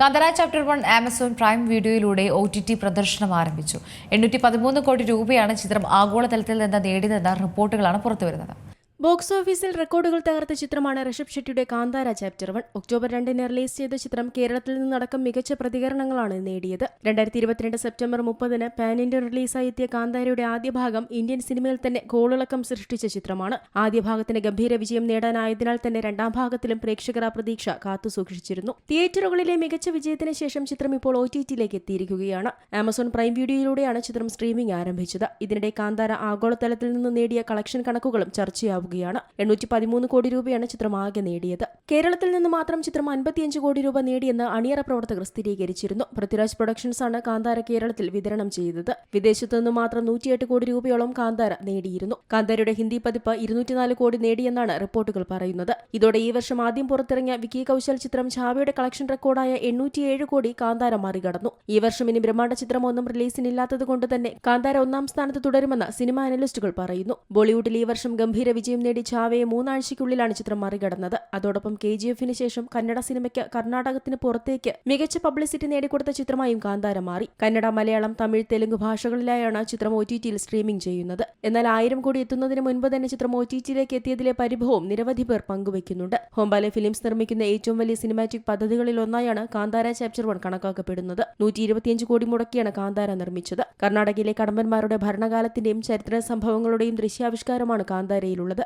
Kantara chapter one Amazon Prime വീഡിയോയിലൂടെ O T T പ്രദർശനം ആരംഭിച്ചു. എണ്ണൂറ്റി പതിമൂന്ന് കോടി രൂപയാണ് ചിത്രം ആഗോളതലത്തിൽ നിന്ന് നേടിയതെന്ന റിപ്പോർട്ടുകളാണ് പുറത്തുവരുന്നത്. ബോക്സ് ഓഫീസിൽ റെക്കോർഡുകൾ തകർത്ത ചിത്രമാണ് ഋഷഭ് ഷെട്ടിയുടെ കാന്താര ചാപ്റ്റർ വൺ. ഒക്ടോബർ രണ്ടിന് റിലീസ് ചെയ്ത ചിത്രം കേരളത്തിൽ നിന്നടക്കം മികച്ച പ്രതികരണങ്ങളാണ് നേടിയത്. രണ്ടായിരത്തി ഇരുപത്തിരണ്ട് സെപ്റ്റംബർ മുപ്പതിന് പാൻ ഇന്ത്യൻ റിലീസായി എത്തിയ കാന്താരയുടെ ആദ്യ ഭാഗം ഇന്ത്യൻ സിനിമയിൽ തന്നെ ഗോളിളക്കം സൃഷ്ടിച്ച ചിത്രമാണ്. ആദ്യ ഭാഗത്തിന് ഗംഭീര വിജയം നേടാനായതിനാൽ തന്നെ രണ്ടാം ഭാഗത്തിലും പ്രേക്ഷകർ ആ പ്രതീക്ഷ കാത്തുസൂക്ഷിച്ചിരുന്നു തിയേറ്ററുകളിലെ മികച്ച വിജയത്തിന് ശേഷം ചിത്രം ഇപ്പോൾ ഒ ടി ടിയിലേക്ക് എത്തിയിരിക്കുകയാണ്. ആമസോൺ പ്രൈം വീഡിയോയിലൂടെയാണ് ചിത്രം സ്ട്രീമിംഗ് ആരംഭിച്ചത്. ഇതിനിടെ കാന്താര ആഗോളതലത്തിൽ നിന്ന് നേടിയ കളക്ഷൻ കണക്കുകളും ചർച്ചയാവുകയാണ് എണ്ണൂറ്റി പതിമൂന്ന് കോടി രൂപയാണ് ചിത്രം ആകെ നേടിയത്. കേരളത്തിൽ നിന്ന് മാത്രം ചിത്രം അൻപത്തിയഞ്ച് കോടി രൂപ നേടിയെന്ന് അണിയറ പ്രവർത്തകർ സ്ഥിരീകരിച്ചിരുന്നു. പൃഥ്വിരാജ് പ്രൊഡക്ഷൻസ് ആണ് കാന്താര കേരളത്തിൽ വിതരണം ചെയ്തത്. വിദേശത്തു നിന്ന് മാത്രം നൂറ്റിയെട്ട് കോടി രൂപയോളം കാന്താര നേടിയിരുന്നു. കാന്താരയുടെ ഹിന്ദി പതിപ്പ് ഇരുന്നൂറ്റിനാല് കോടി നേടിയെന്നാണ് റിപ്പോർട്ടുകൾ പറയുന്നത്. ഇതോടെ ഈ വർഷം ആദ്യം പുറത്തിറങ്ങിയ വിക്കി കൌശൽ ചിത്രം ഛാവയുടെ കളക്ഷൻ റെക്കോർഡായ എണ്ണൂറ്റിയേഴ് കോടി കാന്താര മറികടന്നു. ഈ വർഷം ഇനി ബ്രഹ്മാണ്ഡ ചിത്രമൊന്നും റിലീസിനില്ലാത്തതുകൊണ്ട് തന്നെ കാന്താര ഒന്നാം സ്ഥാനത്ത് തുടരുമെന്ന് സിനിമ അനലിസ്റ്റുകൾ പറയുന്നു. ബോളിവുഡിൽ ഈ വർഷം ഗംഭീര വിജയം നേടി ചാവയെ മൂന്നാഴ്ചയ്ക്കുള്ളിലാണ് ചിത്രം മറികടന്നത്. അതോടൊപ്പം കെ ജി എഫിന് ശേഷം കന്നഡ സിനിമയ്ക്ക് കർണാടകത്തിന് പുറത്തേക്ക് മികച്ച പബ്ലിസിറ്റി നേടിക്കൊടുത്ത ചിത്രമായും കാന്താര മാറി. കന്നഡ മലയാളം തമിഴ് തെലുങ്ക് ഭാഷകളിലായാണ് ചിത്രം ഒ ടി ടിയിൽ സ്ട്രീമിംഗ് ചെയ്യുന്നത്. എന്നാൽ ആയിരം കോടി എത്തുന്നതിന് മുൻപ് തന്നെ ചിത്രം ഒ ടി ടിയിലേക്ക് എത്തിയതിലെ പരിഭവം നിരവധി പേർ പങ്കുവയ്ക്കുന്നുണ്ട് ഹോംബാലെ ഫിലിംസ് നിർമ്മിക്കുന്ന ഏറ്റവും വലിയ സിനിമാറ്റിക് പദ്ധതികളിൽ ഒന്നായാണ് കാന്താര ചാപ്റ്റർ വൺ കണക്കാക്കപ്പെടുന്നത്. നൂറ്റി ഇരുപത്തിയഞ്ച് കോടി മുടക്കിയാണ് കാന്താര നിർമ്മിച്ചത്. കർണാടകയിലെ കടമ്പന്മാരുടെ ഭരണകാലത്തിന്റെയും ചരിത്ര സംഭവങ്ങളുടെയും ദൃശ്യാവിഷ്കാരമാണ് കാന്താരയിലുള്ളത്.